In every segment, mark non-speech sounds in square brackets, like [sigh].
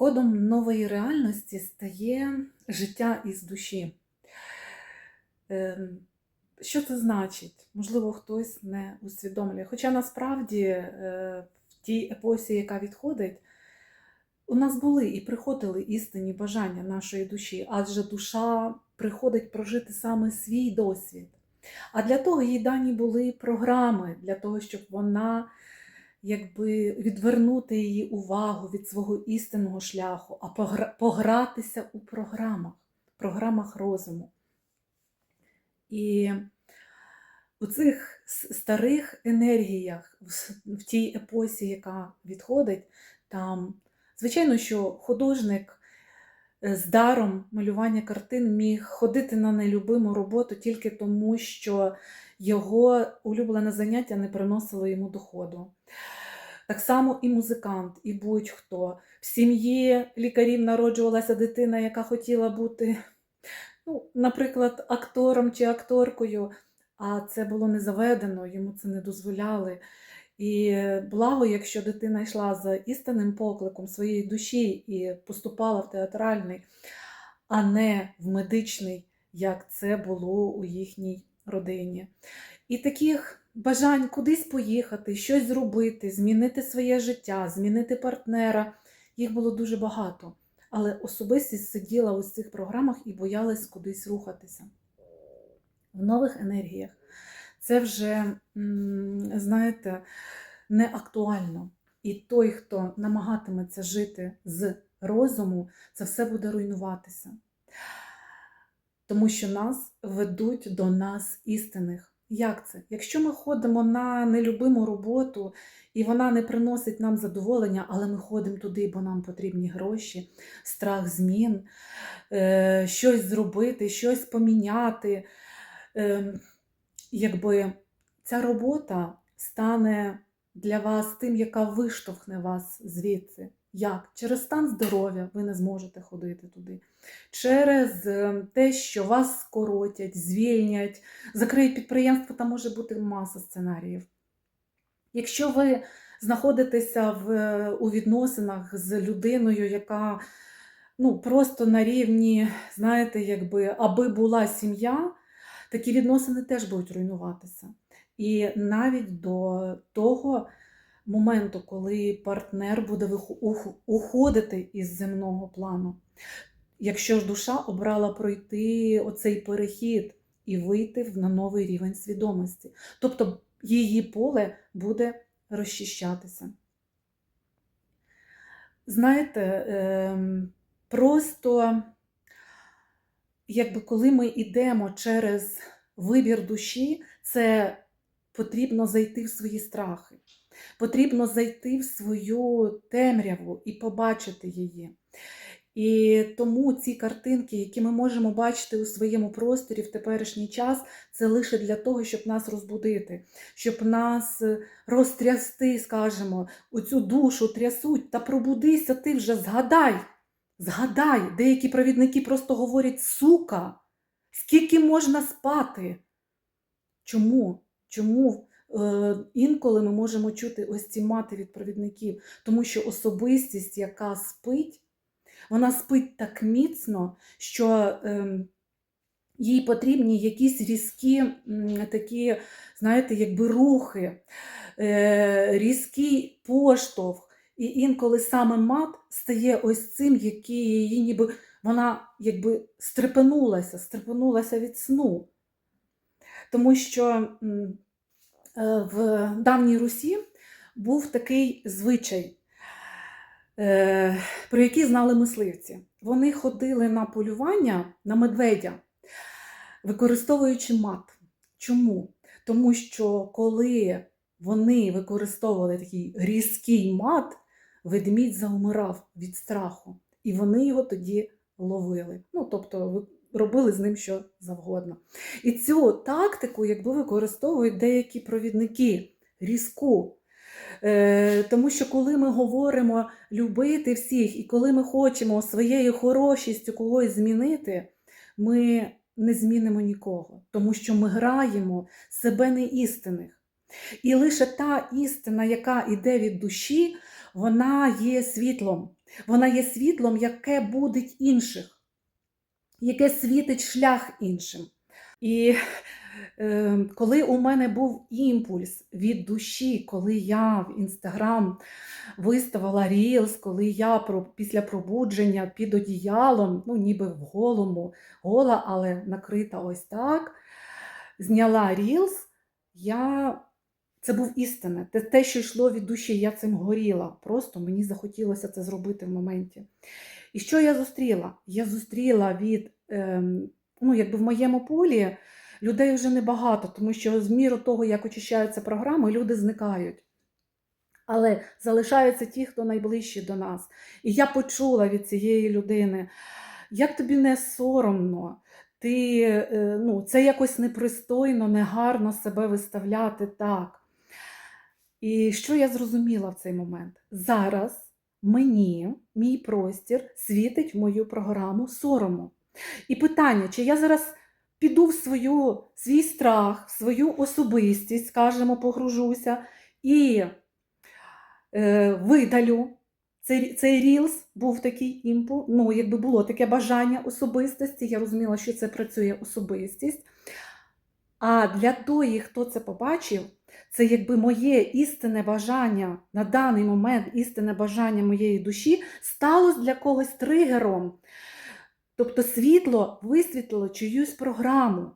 Кодом нової реальності стає життя із душі. Ем, Що це значить? Можливо, хтось не усвідомлює. Хоча насправді е, в тій епосі, яка відходить, у нас були і приходили істинні бажання нашої душі, адже душа приходить прожити саме свій досвід. А для того їй дані були програми, для того, щоб вона якби відвернути її увагу від свого істинного шляху, а погратися у програмах, програмах розуму. І у цих старих енергіях, в тій епосі, яка відходить, там, звичайно, що художник з даром малювання картин міг ходити на нелюбиму роботу тільки тому, що його улюблене заняття не приносило йому доходу. Так само і музикант, і будь-хто. В сім'ї лікарів народжувалася дитина, яка хотіла бути, ну, наприклад, актором чи акторкою, а це було не заведено, йому це не дозволяли. І благо, якщо дитина йшла за істинним покликом своєї душі і поступала в театральний, а не в медичний, як це було у їхній родині. І таких бажань кудись поїхати, щось зробити, змінити своє життя, змінити партнера, їх було дуже багато. Але особистість сиділа у цих програмах і боялась кудись рухатися. В нових енергіях це вже, знаєте, не актуально. І той, хто намагатиметься жити з розуму, це все буде руйнуватися. Тому що нас ведуть до нас істинних. Як це? Якщо ми ходимо на нелюбиму роботу, і вона не приносить нам задоволення, але ми ходимо туди, бо нам потрібні гроші, страх змін, е, щось зробити, щось поміняти. Е, якби ця робота стане для вас тим, яка виштовхне вас звідси. Як? Через стан здоров'я ви не зможете ходити туди. Через е, те, що вас скоротять, звільнять, закриють підприємство, там може бути маса сценаріїв. Якщо ви знаходитеся в, у відносинах з людиною, яка ну, просто на рівні, знаєте, якби, аби була сім'я, такі відносини теж будуть руйнуватися. І навіть до того моменту, коли партнер буде уходити із земного плану. Якщо ж душа обрала пройти оцей перехід і вийти на новий рівень свідомості, тобто її поле буде розчищатися. Знаєте, ем, просто якби коли ми йдемо через вибір душі, це потрібно зайти в свої страхи, потрібно зайти в свою темряву і побачити її. І тому ці картинки, які ми можемо бачити у своєму просторі в теперішній час, це лише для того, щоб нас розбудити, щоб нас е, розтрясти, скажімо, у цю душу трясуть та пробудися, ти вже згадай. Згадай, деякі провідники просто говорять сука, скільки можна спати? Чому? Чому е, інколи ми можемо чути ось ці мати від провідників? Тому що особистість, яка спить, вона спить так міцно, що ем, їй потрібні якісь різкі такі, знаєте, якби рухи, е, різкий поштовх. І інколи саме мат стає ось цим, який її ніби вона якби стрепенулася, стрепенулася від сну. Тому що е, в давній Русі був такий звичай, е, про який знали мисливці. Вони ходили на полювання на медведя, використовуючи мат. Чому? Тому що коли вони використовували такий різкий мат, ведмідь заумирав від страху, і вони його тоді ловили. Ну, тобто робили з ним що завгодно. І цю тактику, якби використовують деякі провідники різку. Е, тому що коли ми говоримо любити всіх, і коли ми хочемо своєю хорошістю когось змінити, ми не змінимо нікого, тому що ми граємо себе неістинних. І лише та істина, яка йде від душі, вона є світлом. Вона є світлом, яке будить інших, яке світить шлях іншим. І е, коли у мене був імпульс від душі, коли я в інстаграм виставила рілс, коли я після пробудження під одіялом, ну ніби в голому, гола, але накрита ось так, зняла рілс, я це був істина. Те, те, що йшло від душі, я цим горіла. Просто мені захотілося це зробити в моменті. І що я зустріла? Я зустріла від, ем, ну, якби в моєму полі людей вже небагато, тому що з міру того, як очищаються програми, люди зникають. Але залишаються ті, хто найближчі до нас. І я почула від цієї людини, як тобі не соромно, ти, е, ну, це якось непристойно, негарно себе виставляти так. І що я зрозуміла в цей момент? Зараз мені, мій простір світить в мою програму сорому. І питання, чи я зараз піду в свою, свій страх, в свою особистість, скажімо, погружуся, і е, видалю. Цей, цей рілс був такий імпу, ну, якби було таке бажання особистості, я розуміла, що це працює особистість. А для тої, хто це побачив, це якби моє істинне бажання на даний момент, істинне бажання моєї душі сталося для когось тригером. Тобто світло висвітлило чиюсь програму,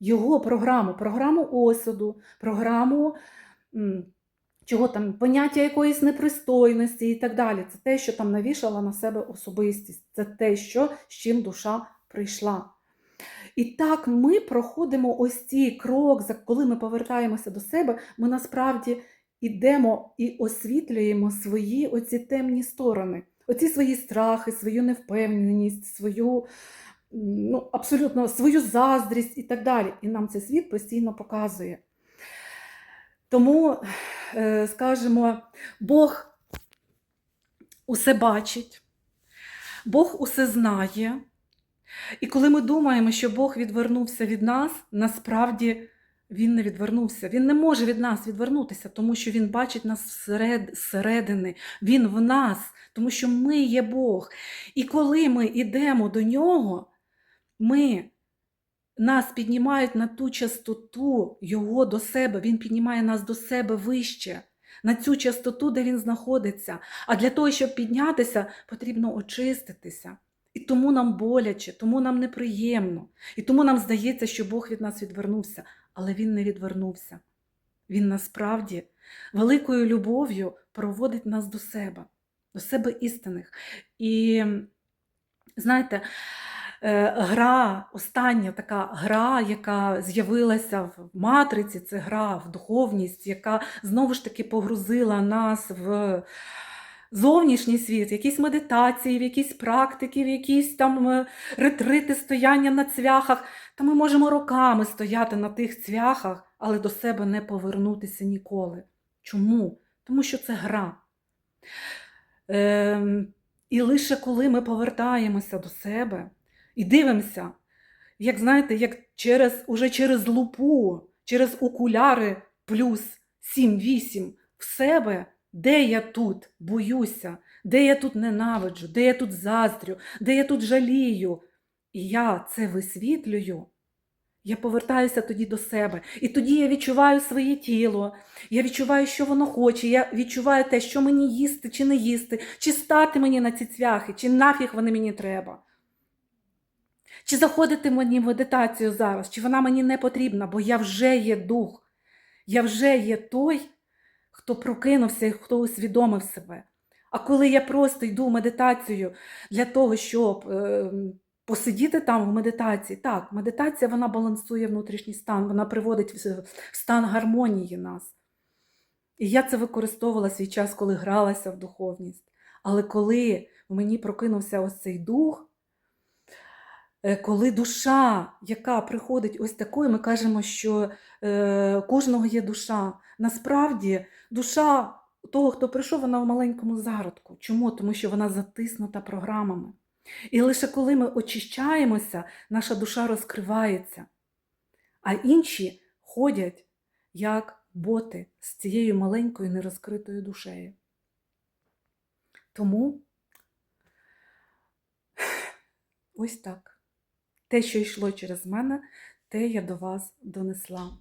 його програму, програму осуду, програму чого там, поняття якоїсь непристойності і так далі. Це те, що там навішала на себе особистість, це те, що, з чим душа прийшла. І так ми проходимо ось цей крок, коли ми повертаємося до себе, ми насправді йдемо і освітлюємо свої оці темні сторони, оці свої страхи, свою невпевненість, свою ну, абсолютно свою заздрість і так далі. І нам цей світ постійно показує. Тому, е, скажімо, Бог усе бачить, Бог усе знає. І коли ми думаємо, що Бог відвернувся від нас, насправді Він не відвернувся. Він не може від нас відвернутися, тому що Він бачить нас зсередини. Він в нас, тому що ми є Бог. І коли ми йдемо до Нього, ми, нас піднімають на ту частоту Його до себе. Він піднімає нас до себе вище. На цю частоту, де він знаходиться. А для того, щоб піднятися, потрібно очиститися. І тому нам боляче, тому нам неприємно. І тому нам здається, що Бог від нас відвернувся, але Він не відвернувся. Він насправді великою любов'ю проводить нас до себе, до себе істинних. І знаєте, е, гра, остання така гра, яка з'явилася в матриці, це гра в духовність, яка знову ж таки погрузила нас в зовнішній світ, якісь медитації, в якісь практики, в якісь там е, ретрити, стояння на цвяхах. Та ми можемо роками стояти на тих цвяхах, але до себе не повернутися ніколи. Чому? Тому що це гра. Ем, і лише коли ми повертаємося до себе і дивимося, як знаєте, як через, уже через лупу, через окуляри плюс 7-8 в себе, де я тут боюся, де я тут ненавиджу, де я тут заздрю, де я тут жалію. І я це висвітлюю. Я повертаюся тоді до себе. І тоді я відчуваю своє тіло, я відчуваю, що воно хоче, я відчуваю те, що мені їсти чи не їсти, чи стати мені на ці цвяхи, чи нафіг вони мені треба. Чи заходити мені в медитацію зараз, чи вона мені не потрібна, бо я вже є дух, я вже є той, хто прокинувся і хто усвідомив себе. А коли я просто йду в медитацію для того, щоб е, посидіти там в медитації, так, медитація вона балансує внутрішній стан, вона приводить в стан гармонії нас. І я це використовувала свій час, коли гралася в духовність. Але коли в мені прокинувся ось цей дух, коли душа, яка приходить ось такою, ми кажемо, що е, кожного є душа. Насправді, душа того, хто прийшов, вона в маленькому зародку. Чому? Тому що вона затиснута програмами. І лише коли ми очищаємося, наша душа розкривається, а інші ходять як боти з цією маленькою нерозкритою душею. Тому [sighs] ось так. Те, що йшло через мене, те я до вас донесла.